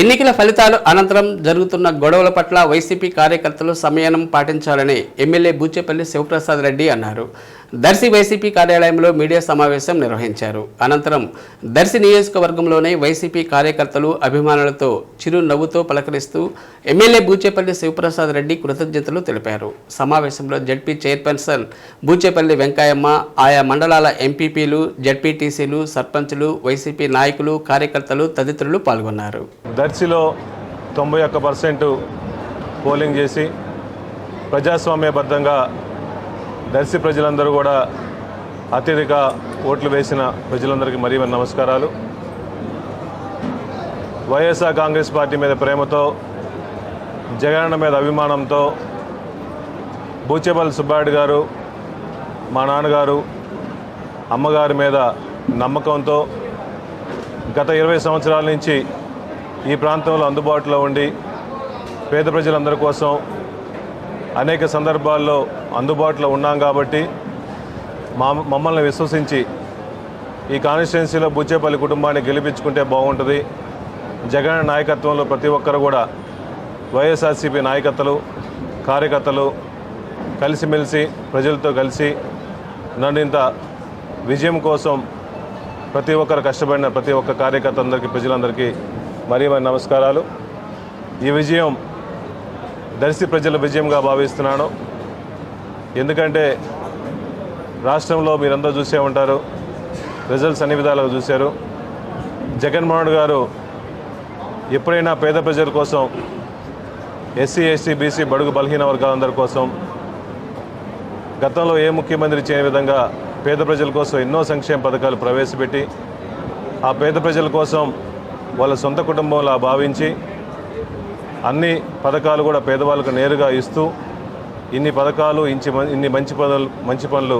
ఎన్నికల ఫలితాలు అనంతరం జరుగుతున్న గొడవల పట్ల వైసీపీ కార్యకర్తలు సంయమనం పాటించాలని ఎమ్మెల్యే బూచేపల్లి శివప్రసాద్ రెడ్డి అన్నారు. దర్శి వైసీపీ కార్యాలయంలో మీడియా సమావేశం నిర్వహించారు. అనంతరం దర్శి నియోజకవర్గంలోనే వైసీపీ కార్యకర్తలు అభిమానులతో చిరు నవ్వుతో పలకరిస్తూ ఎమ్మెల్యే బూచేపల్లి శివప్రసాద్ రెడ్డి కృతజ్ఞతలు తెలిపారు. సమావేశంలో జడ్పీ చైర్పర్సన్ బూచేపల్లి వెంకయ్యమ్మ ఆయా మండలాల ఎంపీపీలు జడ్పీటీసీలు సర్పంచులు వైసీపీ నాయకులు కార్యకర్తలు తదితరులు పాల్గొన్నారు. దర్శిలో తొంభై ఒక్క పర్సెంట్ పోలింగ్ చేసి ప్రజాస్వామ్యబద్ధంగా దర్శి ప్రజలందరూ కూడా అత్యధిక ఓట్లు వేసిన ప్రజలందరికీ మరీ మరి నమస్కారాలు. వైఎస్ఆర్ కాంగ్రెస్ పార్టీ మీద ప్రేమతో జగనన్న మీద అభిమానంతో బూచేపల్లి సుబ్బారెడ్డి గారు మా నాన్నగారు అమ్మగారి మీద నమ్మకంతో గత ఇరవై సంవత్సరాల నుంచి ఈ ప్రాంతంలో అందుబాటులో ఉండి పేద ప్రజలందరి కోసం అనేక సందర్భాల్లో అందుబాటులో ఉన్నాం కాబట్టి మా మమ్మల్ని విశ్వసించి ఈ కాన్స్టిట్యున్సీలో బుచ్చేపల్లి కుటుంబాన్ని గెలిపించుకుంటే బాగుంటుంది. జగన్ నాయకత్వంలో ప్రతి ఒక్కరు కూడా వైఎస్ఆర్సీపీ నాయకత్వలు కార్యకర్తలు కలిసిమెలిసి ప్రజలతో కలిసి నన్ను ఇంత విజయం కోసం ప్రతి ఒక్కరు కష్టపడిన ప్రతి ఒక్క కార్యకర్త అందరికీ ప్రజలందరికీ మరీ మరి నమస్కారాలు. ఈ విజయం దర్శి ప్రజల విజయంగా భావిస్తున్నాను. ఎందుకంటే రాష్ట్రంలో మీరందరూ చూసే ఉంటారు రిజల్ట్స్ అన్ని విధాలుగా చూశారు. జగన్మోహన్ గారు ఎప్పుడైనా పేద ప్రజల కోసం ఎస్సీ ఎస్టీ బీసీ బడుగు బలహీన వర్గాలందరి కోసం గతంలో ఏ ముఖ్యమంత్రి చేయని విధంగా పేద ప్రజల కోసం ఎన్నో సంక్షేమ పథకాలు ప్రవేశపెట్టి ఆ పేద ప్రజల కోసం వాళ్ళ సొంత కుటుంబంలా భావించి అన్ని పథకాలు కూడా పేదవాళ్ళకు నేరుగా ఇస్తూ ఇన్ని పథకాలు ఇంచి ఇన్ని మంచి పనులు మంచి పనులు.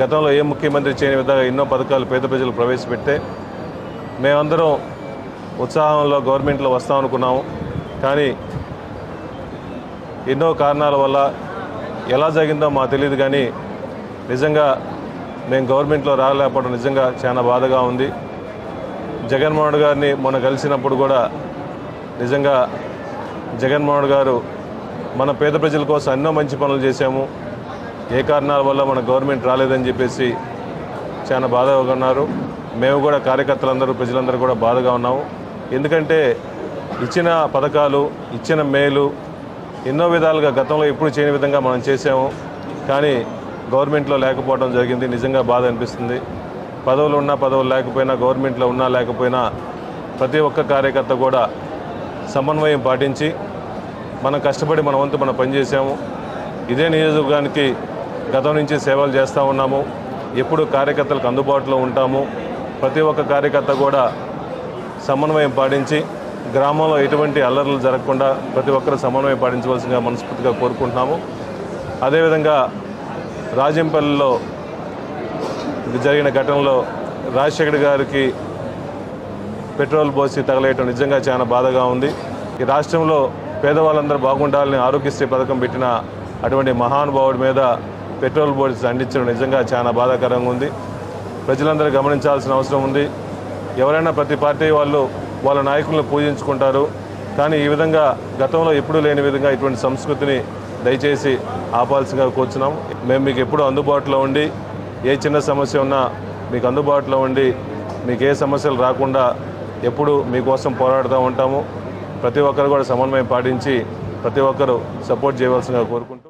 గతంలో ఏ ముఖ్యమంత్రి చేయని విధంగా ఎన్నో పథకాలు పేద ప్రజలు ప్రవేశపెడితే మేమందరం ఉత్సాహంలో గవర్నమెంట్లో వస్తాం అనుకున్నాము. కానీ ఎన్నో కారణాల వల్ల ఎలా జరిగిందో మాకు తెలియదు కానీ నిజంగా మేము గవర్నమెంట్లో రాలేకపోవడం నిజంగా చాలా బాధగా ఉంది. జగన్మోహన్ గారిని మొన్న కలిసినప్పుడు కూడా నిజంగా జగన్మోహన్ గారు మన పేద ప్రజల కోసం ఎన్నో మంచి పనులు చేశాము. ఏ కారణాల వల్ల మన గవర్నమెంట్ రాలేదని చెప్పేసి చాలా బాధగా ఉన్నారు. మేము కూడా కార్యకర్తలందరూ ప్రజలందరూ కూడా బాధగా ఉన్నాము. ఎందుకంటే ఇచ్చిన పథకాలు ఇచ్చిన మేలు ఎన్నో విధాలుగా గతంలో ఎప్పుడు చేయని విధంగా మనం చేసాము కానీ గవర్నమెంట్లో లేకపోవడం జరిగింది. నిజంగా బాధ అనిపిస్తుంది. పదవులు ఉన్నా పదవులు లేకపోయినా గవర్నమెంట్లో ఉన్నా లేకపోయినా ప్రతి ఒక్క కార్యకర్త కూడా సమన్వయం పాటించి మనం కష్టపడి మన వంతు మనం పనిచేసాము ఇదే నియోజకవర్గానికి గతం నుంచి సేవలు చేస్తూ ఉన్నాము. ఎప్పుడు కార్యకర్తలకు అందుబాటులో ఉంటాము. ప్రతి ఒక్క కార్యకర్త కూడా సమన్వయం పాటించి గ్రామంలో ఎటువంటి అల్లర్లు జరగకుండా ప్రతి ఒక్కరు సమన్వయం పాటించవలసిందిగా మనస్ఫూర్తిగా కోరుకుంటున్నాము. అదేవిధంగా రాజంపల్లిలో జరిగిన ఘటనలో రాజశేఖర్ గారికి పెట్రోల్ పోసి తగలేయటం నిజంగా చాలా బాధగా ఉంది. ఈ రాష్ట్రంలో పేదవాళ్ళందరూ బాగుండాలని ఆరోగ్యశ్రీ పథకం పెట్టిన అటువంటి మహానుభావుడి మీద పెట్రోల్ పోసి అందించడం నిజంగా చాలా బాధాకరంగా ఉంది. ప్రజలందరూ గమనించాల్సిన అవసరం ఉంది. ఎవరైనా ప్రతి పార్టీ వాళ్ళు వాళ్ళ నాయకులను పూజించుకుంటారు. కానీ ఈ విధంగా గతంలో ఎప్పుడూ లేని విధంగా ఇటువంటి సంస్కృతిని దయచేసి ఆపాల్సిందిగా కూర్చున్నాం. మేము మీకు ఎప్పుడూ అందుబాటులో ఉండి ఏ చిన్న సమస్య ఉన్నా మీకు అందుబాటులో ఉండి మీకు ఏ సమస్యలు రాకుండా ఎప్పుడు మీకోసం పోరాడుతూ ఉంటాము. ప్రతి ఒక్కరు కూడా సమన్వయం పాటించి ప్రతి ఒక్కరు సపోర్ట్ చేయవలసిందిగా కోరుకుంటూ